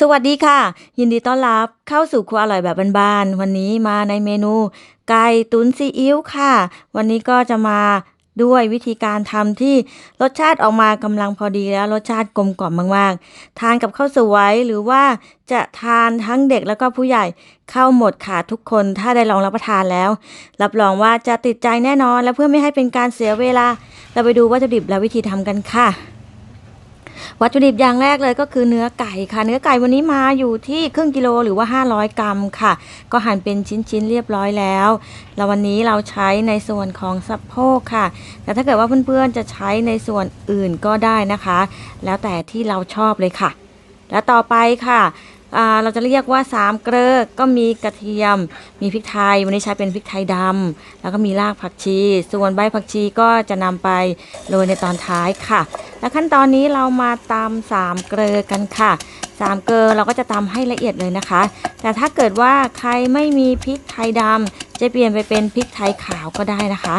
สวัสดีค่ะ ยินดีต้อนรับเข้าสู่ครัวอร่อยแบบบ้านๆวันนี้มาในเมนู ไก่ตุ๋นซีอิ๊วค่ะ วันนี้ก็จะมาด้วยวิธีการทำที่รสชาติออกมากำลังพอดีแล้ว รสชาติกลมกล่อมมากๆ ทานกับข้าวสวยหรือว่าจะทานทั้งเด็กแล้วก็ผู้ใหญ่เข้าหมดค่ะทุกคนถ้าได้ลองรับประทานแล้ว รับรองว่าจะติดใจแน่นอนและเพื่อไม่ให้เป็นการเสียเวลา เราไปดูวัตถุดิบและวิธีทำกันค่ะ วัตถุดิบอย่างแรกเลยก็คือเนื้อไก่ค่ะ เนื้อไก่วันนี้มาอยู่ที่ครึ่งกิโลหรือว่า 500 กรัมค่ะ ก็หั่นเป็นชิ้นๆเรียบร้อยแล้ว แล้ววันนี้เราใช้ในส่วนของสะโพกค่ะ แต่ถ้าเกิดว่าเพื่อนๆจะใช้ในส่วนอื่นก็ได้นะคะ แล้วแต่ที่เราชอบเลยค่ะ แล้วต่อไปค่ะ เราจะเรียกว่าสามเกลือก็มีกระเทียม มีพริกไทย วันนี้ใช้เป็นพริกไทยดำแล้วก็มีรากผักชี ส่วนใบผักชีก็จะนำไปโรยในตอนท้ายค่ะ และขั้นตอนนี้เรามาตำสามเกลือกันค่ะสามเกลือเราก็จะตำให้ละเอียดเลยนะคะ แต่ถ้าเกิดว่าใครไม่มีพริกไทยดำจะเปลี่ยนไปเป็นพริกไทยขาวก็ได้นะคะ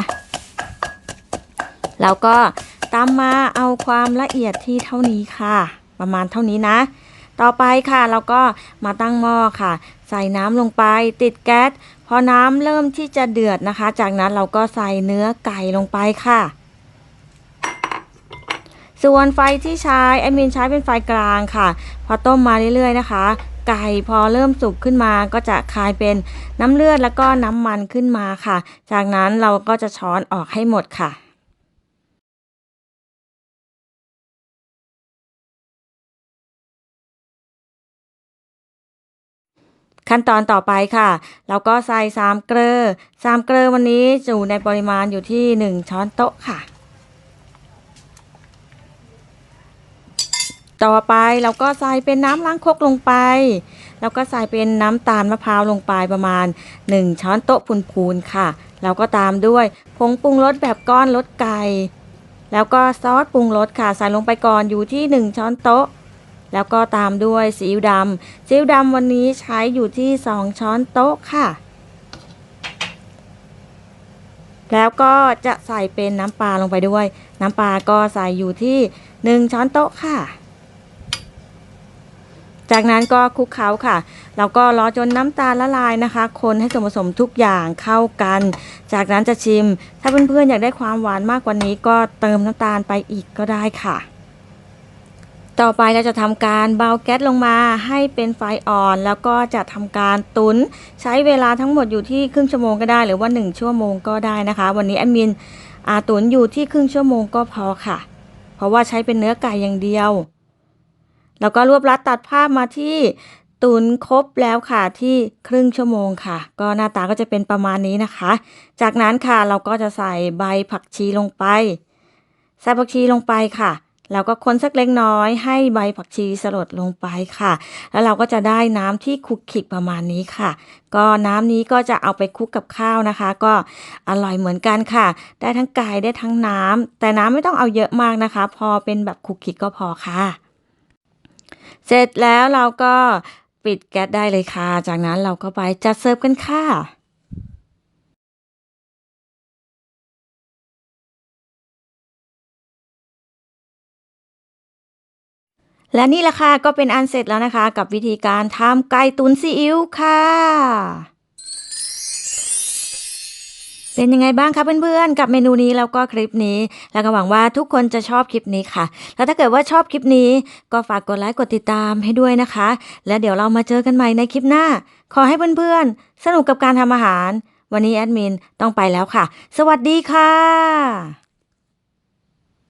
แล้วก็ตามมาเอาความละเอียดที่เท่านี้ค่ะ ประมาณเท่านี้นะ ต่อไปค่ะเราก็มาตั้งหม้อค่ะ ใส่น้ำลงไปติดแก๊สพอน้ำเริ่มที่จะเดือดนะคะ จากนั้นเราก็ใส่เนื้อไก่ลงไปค่ะ ส่วนไฟที่ใช้แอดมินใช้เป็นไฟกลางค่ะ พอต้มมาเรื่อยๆนะคะ ไก่พอเริ่มสุกขึ้นมาก็จะคายเป็นน้ำเลือดแล้วก็น้ำมันขึ้นมาค่ะ จากนั้นเราก็จะช้อนออกให้หมดค่ะ ขั้นตอนต่อไปค่ะ เราก็ใส่สามเกลือสามเกลือวันนี้อยู่ในปริมาณอยู่ที่หนึ่งช้อนโต๊ะค่ะ ต่อไปเราก็ใส่เป็นน้ำล้างครกลงไป แล้วก็ใส่เป็นน้ำตาลมะพร้าวลงไปประมาณ 1 ช้อนโต๊ะพูนๆค่ะ แล้วก็ตามด้วยผงปรุงรสแบบก้อนรสไก่ แล้วก็ซอสปรุงรสค่ะ ใส่ลงไปก่อนอยู่ที่ 1 ช้อนโต๊ะ แล้วก็ตามด้วยซีอิ๊วดำซีอิ๊วดำวันนี้ใช้อยู่ที่ 2 ช้อนโต๊ะค่ะ แล้วก็จะใส่เป็นน้ำปลาลงไปด้วย น้ำปลาก็ใส่อยู่ที่ 1 ช้อนโต๊ะค่ะ จากนั้นก็คลุกเคล้าค่ะ แล้วก็รอจนน้ำตาลละลายนะคะ คนให้ส่วนผสมทุกอย่างเข้ากัน จากนั้นจะชิม ถ้าเพื่อนๆอยากได้ความหวานมากกว่านี้ก็เติมน้ำตาลไปอีกก็ได้ค่ะ ต่อไปเราจะทำการเบาแก๊สลงมาให้เป็นไฟอ่อน แล้วก็จะทำการตุน ใช้เวลาทั้งหมดอยู่ที่ครึ่งชั่วโมงก็ได้ หรือว่า 1 ชั่วโมงก็ได้นะคะ วันนี้แอดมินอาตุนอยู่ที่ครึ่งชั่วโมงก็พอค่ะ เพราะว่าใช้เป็นเนื้อไก่อย่างเดียว แล้วก็รวบรัดตัดภาพมาที่ตุนครบแล้วค่ะที่ครึ่งชั่วโมงค่ะ ก็หน้าตาก็จะเป็นประมาณนี้นะคะ จากนั้นค่ะเราก็จะใส่ใบผักชีลงไป ใส่ผักชีลงไปค่ะ แล้วก็คนสักเล็กน้อยให้ใบผักชีสลดลงไปค่ะ แล้วเราก็จะได้น้ำที่คุกคลิกประมาณนี้ค่ะ ก็น้ำนี้ก็จะเอาไปคลุกกับข้าวนะคะ ก็อร่อยเหมือนกันค่ะ ได้ทั้งไก่ได้ทั้งน้ำแต่น้ำไม่ต้องเอาเยอะมากนะคะ พอเป็นแบบคุกคลิกก็พอค่ะ เสร็จแล้วเราก็ปิดแก๊สได้เลยค่ะ จากนั้นเราก็ไปจัดเสิร์ฟกันค่ะ และนี่แหละค่ะก็เป็นอันเสร็จแล้วนะคะ กับวิธีการทำไก่ตุ๋นซีอิ๊วค่ะ เป็นยังไงบ้างคะเพื่อนๆ กับเมนูนี้แล้วก็คลิปนี้ แล้วก็หวังว่าทุกคนจะชอบคลิปนี้ค่ะ แล้วถ้าเกิดว่าชอบคลิปนี้ก็ฝากกดไลค์กดติดตามให้ด้วยนะคะ แล้วเดี๋ยวเรามาเจอกันใหม่ในคลิปหน้า ขอให้เพื่อนๆ สนุกกับการทำอาหาร วันนี้แอดมินต้องไปแล้วค่ะ สวัสดีค่ะ